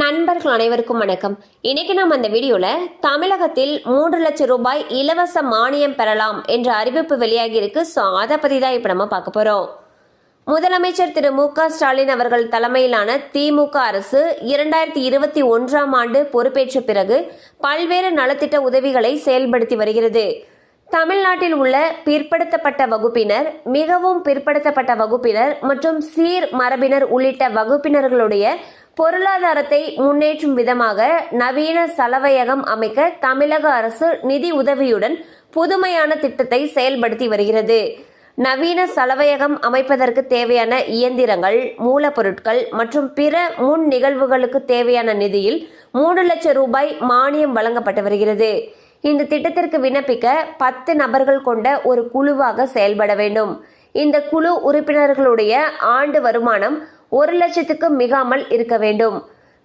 நண்பர்கள் அனைவருக்கும் வணக்கம். இன்னைக்கு நாம் அந்த வீடியோல தமிழகத்தில் மூன்று லட்சம் ரூபாய் இலவச மானியம் பெறலாம் என்ற அறிவிப்பு வெளியாகி இருக்கு. ஸோ அதை பத்தி தான் இப்போ நம்ம பார்க்க போறோம். முதலமைச்சர் திரு மு க ஸ்டாலின் அவர்கள் தலைமையிலான திமுக அரசு இரண்டாயிரத்தி இருபத்தி ஒன்றாம் ஆண்டு பொறுப்பேற்ற பிறகு பல்வேறு நலத்திட்ட உதவிகளை செயல்படுத்தி வருகிறது. தமிழ்நாட்டில் உள்ள பிற்படுத்தப்பட்ட வகுப்பினர் மிகவும் பிற்படுத்தப்பட்ட வகுப்பினர் மற்றும் சீர் மரபினர் உள்ளிட்ட வகுப்பினர்களுடைய பொருளாதாரத்தை முன்னேற்றும் விதமாக நவீன சலவையகம் அமைக்க தமிழக அரசு நிதி உதவியுடன் புதுமையான திட்டத்தை செயல்படுத்தி வருகிறது. நவீன சலவையகம் அமைப்பதற்கு தேவையான இயந்திரங்கள் மூலப்பொருட்கள் மற்றும் பிற முன் நிகழ்வுகளுக்கு தேவையான நிதியில் மூன்று லட்சம் ரூபாய் மானியம் வழங்கப்பட்டு வருகிறது. இந்த திட்டத்திற்கு விண்ணப்பிக்க பத்து நபர்கள் கொண்ட ஒரு குழுவாக செயல்பட வேண்டும். இந்த குழு உறுப்பினர்களுடைய ஆண்டு வருமானம் ஒரு லட்சத்துக்கு மிகாமல் இருக்க வேண்டும்.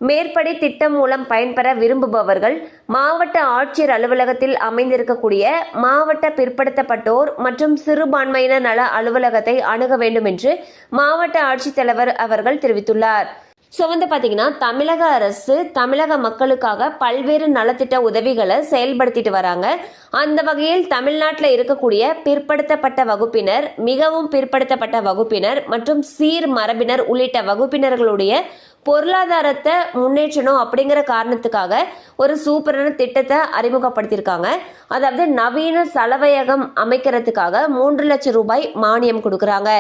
மேற்படி திட்டம் மூலம் பயன்பெற விரும்புபவர்கள் மாவட்ட ஆட்சியர் அலுவலகத்தில் அமைந்திருக்கக்கூடிய மாவட்ட பிற்படுத்தப்பட்டோர் மற்றும் சிறுபான்மையினர் நல அலுவலகத்தை அணுக வேண்டும் என்று மாவட்ட ஆட்சித்தலைவர் அவர்கள் தெரிவித்துள்ளார். ஸோ வந்து பார்த்தீங்கன்னா தமிழக அரசு தமிழக மக்களுக்காக பல்வேறு நலத்திட்ட உதவிகளை செயல்படுத்திட்டு வராங்க. அந்த வகையில் தமிழ்நாட்டில் இருக்கக்கூடிய பிற்படுத்தப்பட்ட வகுப்பினர் மிகவும் பிற்படுத்தப்பட்ட வகுப்பினர் மற்றும் சீர் மரபினர் உள்ளிட்ட வகுப்பினர்களுடைய பொருளாதாரத்தை முன்னேற்றணும் அப்படிங்கிற காரணத்துக்காக ஒரு சூப்பரான திட்டத்தை அறிமுகப்படுத்தியிருக்காங்க. அதாவது நவீன சலவையகம் அமைக்கிறதுக்காக மூன்று லட்சம் ரூபாய் மானியம் கொடுக்குறாங்க.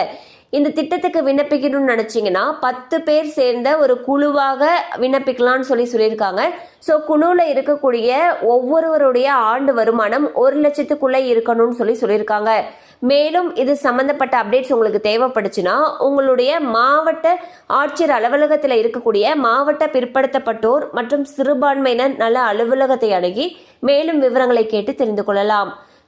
இந்த திட்டத்துக்கு விண்ணப்பிக்கணும்னு நினச்சிங்கன்னா பத்து பேர் சேர்ந்த ஒரு குழுவாக விண்ணப்பிக்கலாம்னு சொல்லி சொல்லியிருக்காங்க. ஸோ குழுவில் இருக்கக்கூடிய ஒவ்வொருவருடைய ஆண்டு வருமானம் ஒரு லட்சத்துக்குள்ளே இருக்கணும்னு சொல்லி சொல்லியிருக்காங்க. மேலும் இது சம்மந்தப்பட்ட அப்டேட்ஸ் உங்களுக்கு தேவைப்படுச்சுன்னா உங்களுடைய மாவட்ட ஆட்சியர் அலுவலகத்தில் இருக்கக்கூடிய மாவட்ட பிற்படுத்தப்பட்டோர் மற்றும் சிறுபான்மையினர் நல அலுவலகத்தை அணுகி மேலும் விவரங்களை கேட்டு தெரிந்து கொள்ளலாம்.